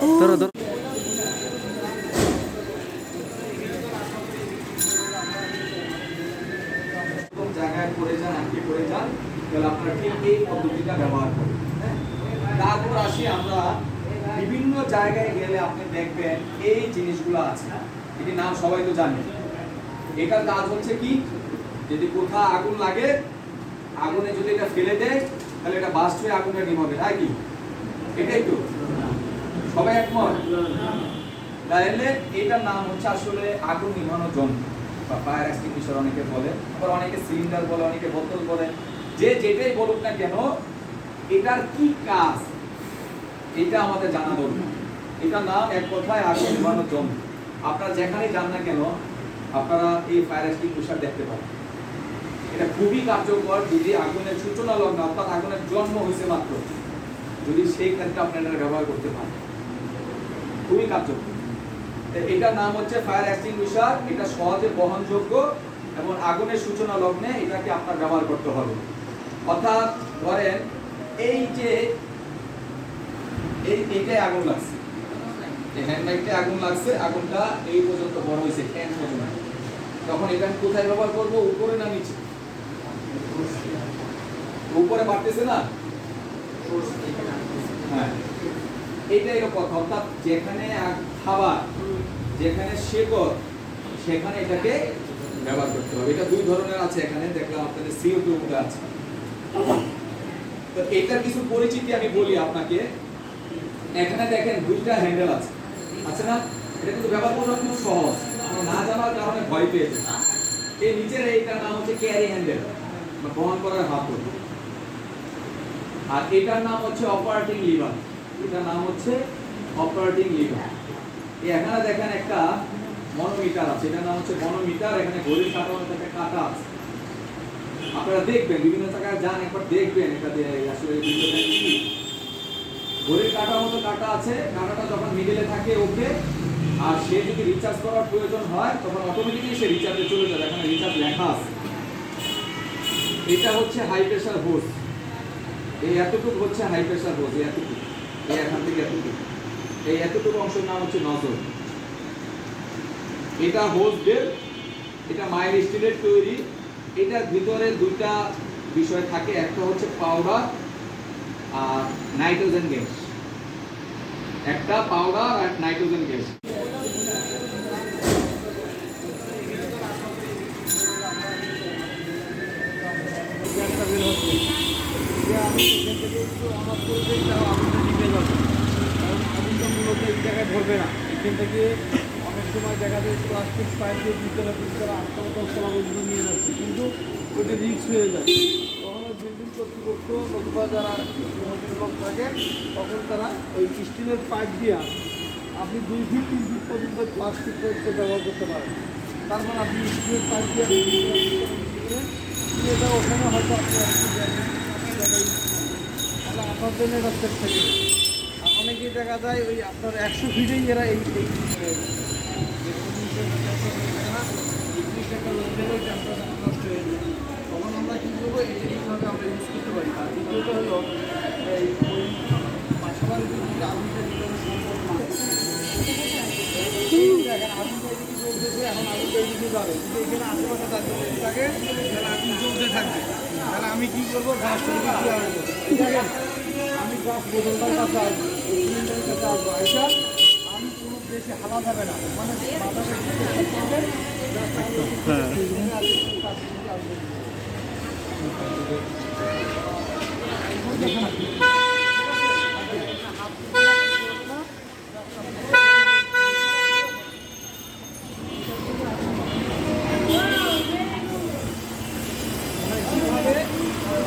ধরো ধরো। এই পদ্ধতিটা ব্যবহার হ্যাঁ? তারপর আসি আমরা বিভিন্ন জায়গায় গেলে আপনি দেখবেন এই আছে এটি নাম সবাই তো এটার হচ্ছে কি? যদি আগুন লাগে, আগুনে যদি এটা ফেলে দেয়, তাহলে এটা বাস্ট হয়ে আগুনটা নিভাবে তাই কি? এটাই তো। একমত তাহলে এটার নাম হচ্ছে আসলে আগুন নিভানো যন্ত্র বা ফায়ার এক্সটিংগুইশার অনেকে বলে, আবার অনেকে সিলিন্ডার বলে, অনেকে বোতল বলে। যে যেটাই বলুক না কেন, এটার কি কাজ? এটা আমাদের জানা দরকার। এটার নাম এক কথায় আগুন নিভানো যন্ত্র আপনারা যেখানে যান না কেন, আপনারা এই ফায়ার এক্সটিংগুইশার দেখতে পাবেন। এটা খুবই কার্যকর, যদি আগুনের সূচনা লগ্ন, অর্থাৎ আগুনের জন্ম হয়েছে মাত্র, যদি সেই ক্ষেত্রে আপনারা ব্যবহার করতে পারেন। খুবই কার্যকর। এটার নাম হচ্ছে ফায়ার এক্সটিংগুইশার এটা সহজে বহনযোগ্য এবং আগুনের সূচনা লগ্নে এটাকে আপনার ব্যবহার করতে হবে। অর্থাৎ ধরেন, এই যে এই এইটাই আগুন লাগছে। এই হ্যান্ডব্যাগটায় আগুন লাগছে, আগুনটা এই পর্যন্ত বড় হয়েছে ফ্যান পর্যন্ত। তখন এটা কোথায় ব্যবহার করব? উপরে না নিচে? উপরে বাড়তেছে না? হ্যাঁ। এইটাই কথা। অর্থাৎ যেখানে খাবার যেখানে শেকড় সেখানে এটাকে ব্যবহার করতে হবে। এটা দুই ধরনের আছে এখানে দেখলাম আপনাদের সিও টু আছে। তো এটার কিছু পরিচিতি আমি বলি আপনাকে। এখানে দেখেন দুইটা হ্যান্ডেল আছে। আছে না? এটা কিন্তু ব্যবহার করা খুব সহজ। আমরা না জানার কারণে ভয় পেয়েছে এই নিচের এইটার নাম হচ্ছে ক্যারি হ্যান্ডেল বা বহন করার হাতল আর এটার নাম হচ্ছে অপারেটিং লিভার এটার নাম হচ্ছে অপারেটিং লিভার এখানে দেখেন একটা মনোমিটার আছে, এটার নাম হচ্ছে মনোমিটার, এখানে ঘড়ির কাঁটা একটা কাঁটা আছে। আপনারা দেখবেন, বিভিন্ন জায়গায় যান, একবার দেখবেন এটা আসলে ঘড়ির কাঁটার মতো কাঁটা আছে, কাটাটা যখন মিডলে থাকে, ওকে, আর সে যদি রিচার্জ করার প্রয়োজন হয়, তখন অটোমেটিকলি সে রিচার্জে চলে যাবে, এখানে রিচার্জ লেখা আছে। এটা হচ্ছে হাই প্রেশার হোস এই এতটুকু হচ্ছে হাই প্রেসার হোস এই এতটুকু। এই এখান থেকে এতটুকু এই এতটুকু অংশের নাম হচ্ছে নজর। এটা হোস এটা মাইল স্টিলের তৈরি। এটার ভিতরে দুইটা বিষয় থাকে। একটা হচ্ছে পাউডার আর নাইট্রোজেন গ্যাস একটা পাউডার আর নাইট্রোজেন গ্যাস গ্যাসটা বের হচ্ছে যে এখান থেকে একটু আমার পরিবেশটা আগুনটা নিভে যাবে কারণ আগুনটা মূলত এই জায়গায় ধরবে না এখান থেকে অনেক সময় দেখা যায় প্লাস্টিক পাইপ দিয়ে ভিতরে ভিতরে আটটা দশতলা নিয়ে যাচ্ছে কিন্তু ওটা রিক্স হয়ে যায় তখন বিল্ডিং কর্তৃপক্ষ নতুবা যারা থাকে তখন তারা ওই স্টিলের পাইপ দিয়ে আপনি দুই ফিট তিন ফিট পর্যন্ত প্লাস্টিক ব্যবহার করতে পারেন তারপর আপনি স্টিলের পাইপ দিয়ে এটা ওখানে হয়তো আপনি আপনার জন্য এটা সেফ থাকে আর অনেকেই দেখা যায় ওই আপনার একশো ফিটেই এরা এই নষ্ট হয়ে যায়। তখন আমরা কী করব এই জিনিসগুলোকে আমরা ইউজ করতে পারি আর দ্বিতীয়ত হলো এই পাশাপাশি আগুনটা আগুনটা এদিকে জ্বলতেছে, এখন এদিকে যাবে। যদি এখানে আশেপাশে থাকে, থাকে, তাহলে আগুন জ্বলতে থাকবে। তাহলে আমি কি করব কি হবে? আমি কাছে আমি কোনো দেশে হালা যাবে না মানে মাথাটা একটু ঠিক করবে, গাছটা আমি এখানে আসব, গাছ দিকে আসব। দেখেন আপনি। কীভাবে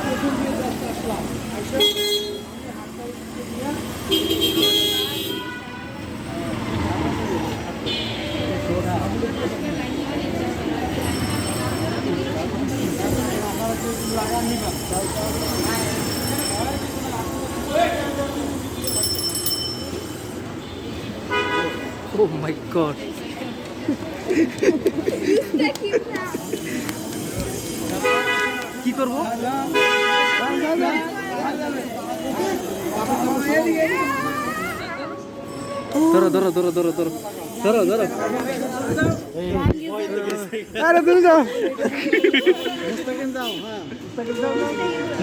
প্রথম দিয়ে গাছটা আসলাম আইসা আমি হাতটা উপরে দিয়ে ও মাই গড কি করব? ধরো ধরো ধরো ধরো ধরো। ধরো ধরো। আরে তুমি যাও।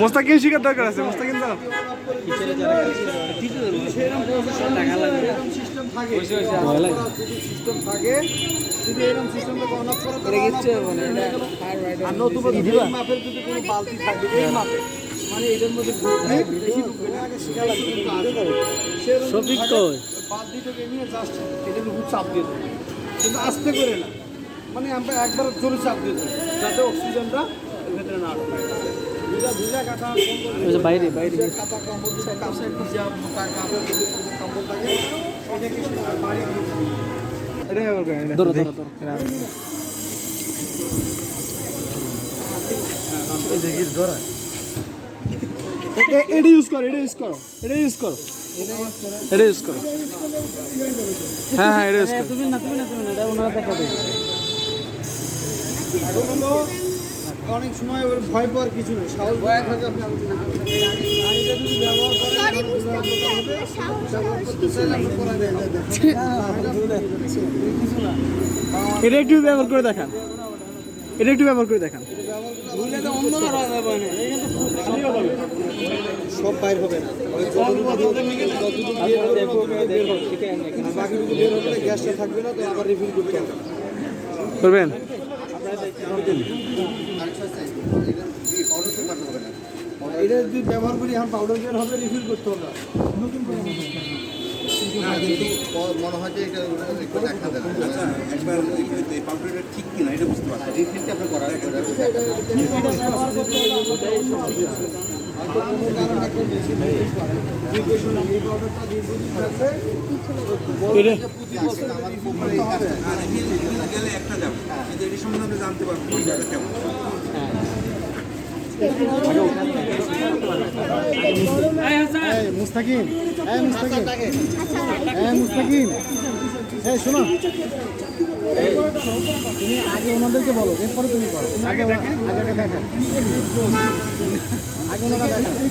মোস্তাকিম শিকার দরকার আছে মোস্তাকিম মাপে মানে এটার মধ্যে সঠিক নিয়ে জাস্ট এটা খুব চাপ দিয়ে দেবে। কিন্তু আস্তে করে না। মানে আমরা একবার জোরে চাপ দিয়ে দেবো যাতে অক্সিজেনটা ভেতরে না ঢোকে। ভিজা ভিজা কাঁথা কম্বল ওই যে বাইরে বাইরে। কাঁথা কম্বল দিয়ে কাছে ভিজা মোটা কাপড় যদি কোনো কম্বল থাকে এটাকে বাড়ি এটা ধরো ধরো ধরো এটা ইউজ করো এটা ইউজ করো এটা ইউজ করো। এটা ইউজ করো। হ্যাঁ হ্যাঁ এটা ইউজ করো। তুমি না তুমি না তুমি না ওনারা দেখাবে। এখন হলো অনেক সময় ওর ভয় পাওয়ার কিছু নেই। সাহস ভয় থাকে এটা একটু ব্যবহার করে দেখান। এটা একটু ব্যবহার করে দেখান। সব বাইর হবে না। বাকিটুকু বের হবে। না, গ্যাসটা থাকবে না তো আবার রিফিল করতে হবে। করবেন? এটা যদি ব্যবহার করি এখন পাউডার বের হবে রিফিল করতে হবে। না। নতুন করে মনে হয় যে এটা একটু দেখা দেয় একবার এই পাউডারটা ঠিক কিনা এটা বুঝতে পারছি। রিফিলটা আপনার করা মুস্তাকিম এই মুস্তাকিম মুস্তাকিম। শোনো। তুমি আগে ওনাদেরকে বলো এরপরে তুমি করো আগে আগে দেখেন আগে ওনারা দেখেন